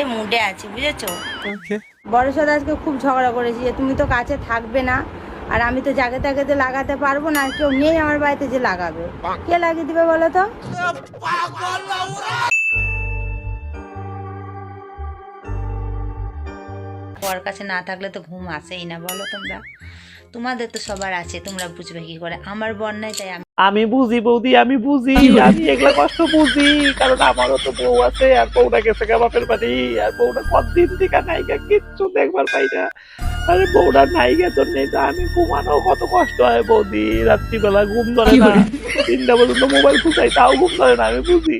এ মুডে আছে বুঝেছ. বড় সাথে আজকে খুব ঝগড়া করেছি যে তুমি তো কাছে থাকবে না আর আমি তো জাগে তাকে তো লাগাতে পারব না কেউ নেই আমার বাড়িতে যে লাগাবে। কে লাগিয়ে দিবে বলো তো? কাছে না থাকলে তো ঘুম আসেই না বলো তোমরা। তোমাদের তো সবার আছে তোমরা বুঝবে কি করে। আমার বর নাই তাই আমি আমি বুঝি বৌদি আমি বুঝি। আমি এগুলা কষ্ট বুঝি কারণ আমারও তো বউ আছে আর বউটা গেছে গা বাপের বাড়ি আর বউটা কতদিন থেকে নাইকা কিচ্ছু দেখবার পাই না। আরে বউটা তো নেই তো আমি ঘুমানো কত কষ্ট হয় বৌদি রাত্রিবেলা ঘুম ধরে না। তিনটা পর্যন্ত মোবাইল খুঁজাই তাও ঘুম ধরে না আমি বুঝি।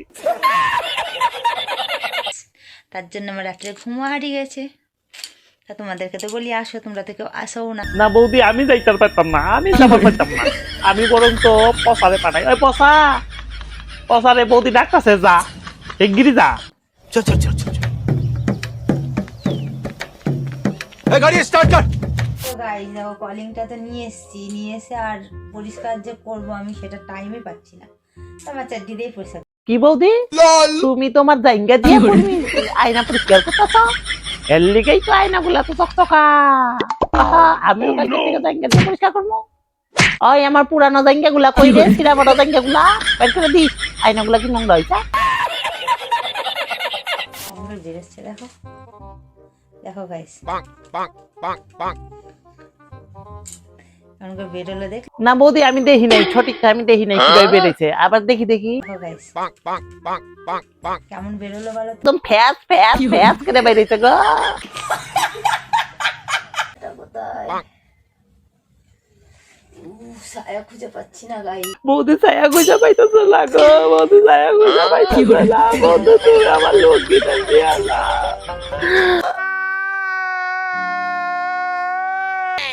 তার জন্য আমার রাত্রে ঘুমও হারিয়ে গেছে। তা তোমাদেরকে তো বলি আসো তোমরা থেকে আসো না। না বৌদি আমি যাইতে পারতাম না আমি যাবার পারতাম না। আমি বরং তো পসারে পাঠাই। ওই পসা পসারে বৌদি ডাকতাছে যা একগিরি যা। চল চল চল চল এই গাড়ি স্টার্ট কর তো গাইস দেখো কলিংটা তো নিয়ে এসেছি। নিয়ে এসে আর পরিষ্কার যে করব আমি সেটা টাইমে পাচ্ছি না। আমার চারটি দিয়ে পরিষ্কার। কি বৌদি? তুমি তোমার জাইঙ্গা দিয়ে আয়না পরিষ্কার করতেছ? এর লিগেই তো আয়না গুলা তো চকচকা আমি পরিষ্কার করব। ওই আমার পুরানো জাঙ্গা গুলা কই রে সিরা বড় জাঙ্গা গুলা বের করে দিস আয়না গুলা কি নোংরা হইছে? আমরা বেরোচ্ছে দেখো। দেখো গাইস না বৌদি আমি দেখি নাই সঠিকটা আমি দেখি নাই কীভাবে বেড়েছে আবার দেখি দেখি। কেমন বেরোলো বলো একদম ফ্যাস ফ্যাস ফ্যাস করে বেরিয়েছে গো। ছায়া খুঁজে পাচ্ছি না গাই বৌদি ছায়া গুজা পাইতেছে না গো বৌদি ছায়া গুজা পাইতেছে না বৌদি তুই আমার দিয়ে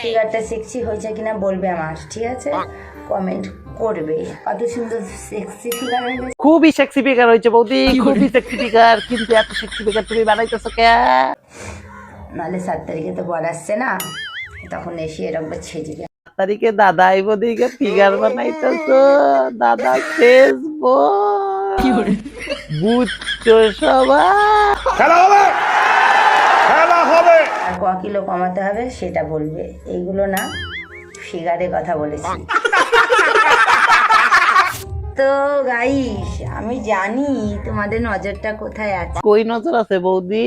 ফিগারটা সেক্সি হয়েছে কিনা বলবে আমার ঠিক আছে? কমেন্ট করবে। কত সুন্দর সেক্সি ফিগার হয়ে গেছে খুবই সেক্সি ফিগার হয়েছে বৌদি খুবই সেক্সি ফিগার কিন্তু এত সেক্সি ফিগার তুমি বানাইতেছো কে? নাহলে সাত তারিখে তো বর আসছে না। তখন এসে এরকম ছেজে তারিখে দাদা আইব দিকে ফিগার বানাইতেছো। দাদা ফেসবো বুঝছ সবাই? আর ক কিলো কমাতে হবে সেটা বলবে। এইগুলো না ফিগারে কথা বলেছি। তো গাইস আমি জানি তোমাদের নজরটা কোথায় আছে। কই নজর আছে বৌদি?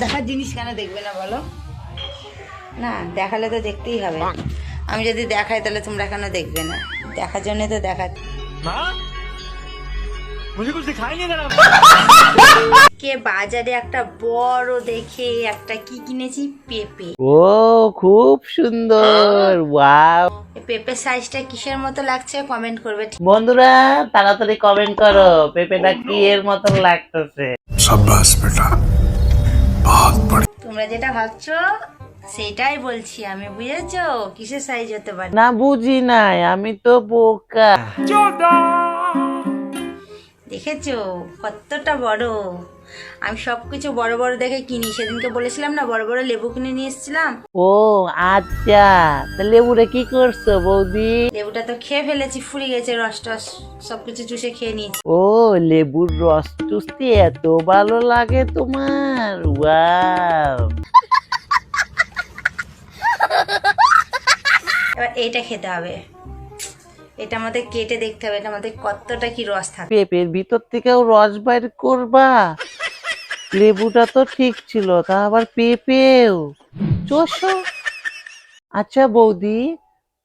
দেখার জিনিস কেন দেখবে না বলো? না দেখালে তো দেখতেই হবে। আমি যদি দেখাই তাহলে তোমরা কেন দেখবে না? দেখার জন্য তো দেখা কে বাজারে একটা বড় দেখে একটা কি কিনেছি? পেঁপে। ও খুব সুন্দর ওয়াও। পেঁপে সাইজটা কিসের মতো লাগছে কমেন্ট করবে বন্ধুরা তাড়াতাড়ি কমেন্ট করো পেঁপেটা কি এর মতো লাগতেছে? তোমরা যেটা ভাবছ সেটাই বলছি আমি বুঝেছ? কিসের সাইজ হতে পারে? না বুঝি নাই আমি তো বোকা। দেখেছ? কতটা বড়। আমি সব কিছু বড় বড় দেখে কিনি। সেদিনকে বলেছিলাম না বড় বড় লেবু কিনে নিয়ে এসেছিলাম। ও আচ্ছা। তা লেবুরে কি করছ বৌদি? লেবুটা তো খেয়ে ফেলেছি ফুলে গেছে রস টস সব কিছু চুষে খেয়ে নিয়েছি। ও লেবুর রস চুষতে এত ভালো লাগে তোমার। ওয়াও। এবার এইটা খেতে হবে। এটা আমাদের কেটে দেখতে হবে এটা আমাদের কতটা কি রস থাকে পেঁপের ভিতর থেকেও রস বাইর করবা। লেবুটা তো ঠিক ছিল তা আবার পেঁপেও। চোষো। আচ্ছা বৌদি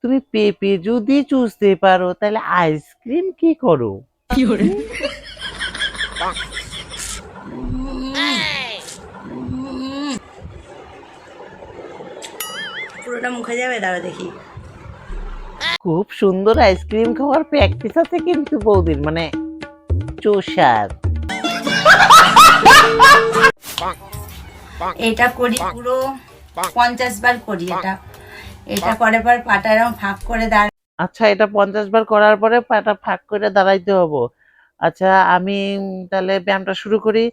তুমি পেঁপে যদি চুষতে পারো তাহলে আইসক্রিম কি করো? পুরোটা মুখে যাবে দাঁড়া দেখি। খুব সুন্দর আইসক্রিম খাওয়ার প্র্যাকটিস আছে কিন্তু বৌদির মানে চোষার। এটা করি পুরো পঞ্চাশ বার করি এটা। এটা করে পর পাটা এরকম ফাঁক করে দাঁড় আচ্ছা এটা পঞ্চাশ বার করার পরে পাটা ফাঁক করে দাঁড়াইতে হব। আচ্ছা আমি তাহলে ব্যায়ামটা শুরু করি।